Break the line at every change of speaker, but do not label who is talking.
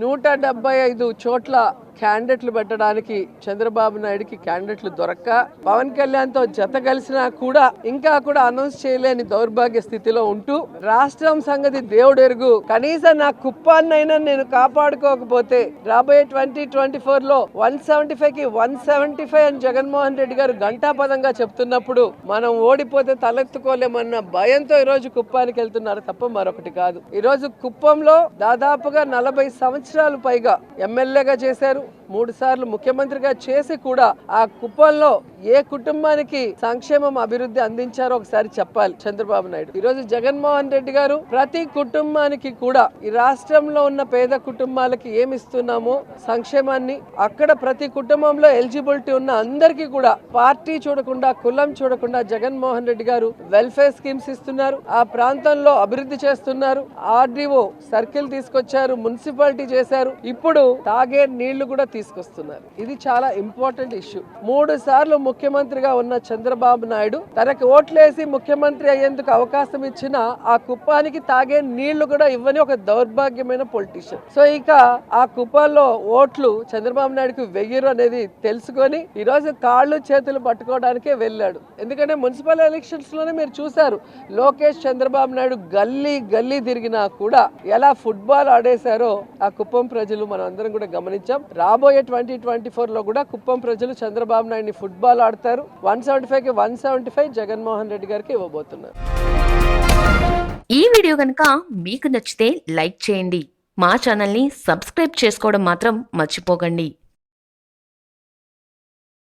నూట డెబ్బై ఐదు చోట్ల క్యాండిడేట్లు పెట్టడానికి చంద్రబాబు నాయుడుకి క్యాండిడేట్లు దొరక్క పవన్ కళ్యాణ్తో జత కలిసినా కూడా ఇంకా కూడా అనౌన్స్ చేయలేని దౌర్భాగ్య స్థితిలో ఉంటూ రాష్ట్రం సంగతి దేవుడు ఎరుగు కనీసం నా కుప్పాన్నైనా నేను కాపాడుకోకపోతే రాబోయే ట్వంటీ ట్వంటీ ఫోర్లో వన్ సెవెంటీ ఫైవ్కి వన్ సెవెంటీ ఫైవ్ అని జగన్మోహన్ రెడ్డి గారు ఘంటాపదంగా చెప్తున్నప్పుడు మనం ఓడిపోతే తలెత్తుకోలేమన్న భయంతో ఈ రోజు కుప్పానికి వెళ్తున్నారు తప్ప మరొకటి కాదు. ఈ రోజు కుప్పంలో దాదాపుగా నలభై సంవత్సరాలు పైగా ఎమ్మెల్యేగా చేశారు. మూడు సార్లు ముఖ్యమంత్రిగా చేసి కూడా ఆ కుప్పంలో ఏ కుటుంబానికి సంక్షేమం అభివృద్ధి అందించారో ఒకసారి చెప్పాలి చంద్రబాబు నాయుడు. ఈరోజు జగన్మోహన్ రెడ్డి గారు ప్రతి కుటుంబానికి కూడా ఈ రాష్ట్రంలో ఉన్న పేద కుటుంబాలకి ఏమి ఇస్తున్నామో సంక్షేమాన్ని అక్కడ ప్రతి కుటుంబంలో ఎలిజిబిలిటీ ఉన్న అందరికీ కూడా పార్టీ చూడకుండా కులం చూడకుండా జగన్మోహన్ రెడ్డి గారు వెల్ఫేర్ స్కీమ్స్ ఇస్తున్నారు. ఆ ప్రాంతంలో అభివృద్ధి చేస్తున్నారు. ఆర్డీఓ సర్కిల్ తీసుకొచ్చారు మున్సిపాలిటీ చేశారు. ఇప్పుడు తాగే నీళ్ళు కూడా తీసుకొస్తున్నారు. ఇది చాలా ఇంపార్టెంట్ ఇష్యూ. మూడు సార్లు ముఖ్యమంత్రిగా ఉన్న చంద్రబాబు నాయుడు తనకి ఓట్లేసి ముఖ్యమంత్రి అయ్యేందుకు అవకాశం ఇచ్చిన ఆ కుప్పానికి తాగే నీళ్ళు కూడా ఇవ్వని ఒక దౌర్భాగ్యమైన పొలిటీషియన్. సో ఇక ఆ కుప్పంలో ఓట్లు చంద్రబాబు నాయుడుకి వెయ్యరు అనేది తెలుసుకొని ఈ రోజు కాళ్ళు చేతులు పట్టుకోవడానికే వెళ్ళాడు. ఎందుకంటే మున్సిపల్ ఎలక్షన్స్లోనే మీరు చూశారు. లోకేష్ చంద్రబాబు నాయుడు గల్లీ గల్లీ తిరిగినా కూడా ఎలా ఫుట్బాల్ ఆడేశారో ఆ కుప్పం ప్రజలు మనం అందరం కూడా గమనించాం. రాబోయే ట్వంటీ ట్వంటీ ఫోర్లో కూడా కుప్పం ప్రజలు చంద్రబాబు నాయుడిని ఫుట్బాల్ ఆడతారు. వన్ సెవెంటీ ఫైవ్కి one seventy five Jaganmohan Reddy గారికి ఇవ్వబోతున్నారు.
ఈ వీడియో కనుక మీకు నచ్చితే లైక్ చేయండి. మా ఛానల్ని సబ్స్క్రైబ్ చేసుకోవడం మాత్రం మర్చిపోకండి.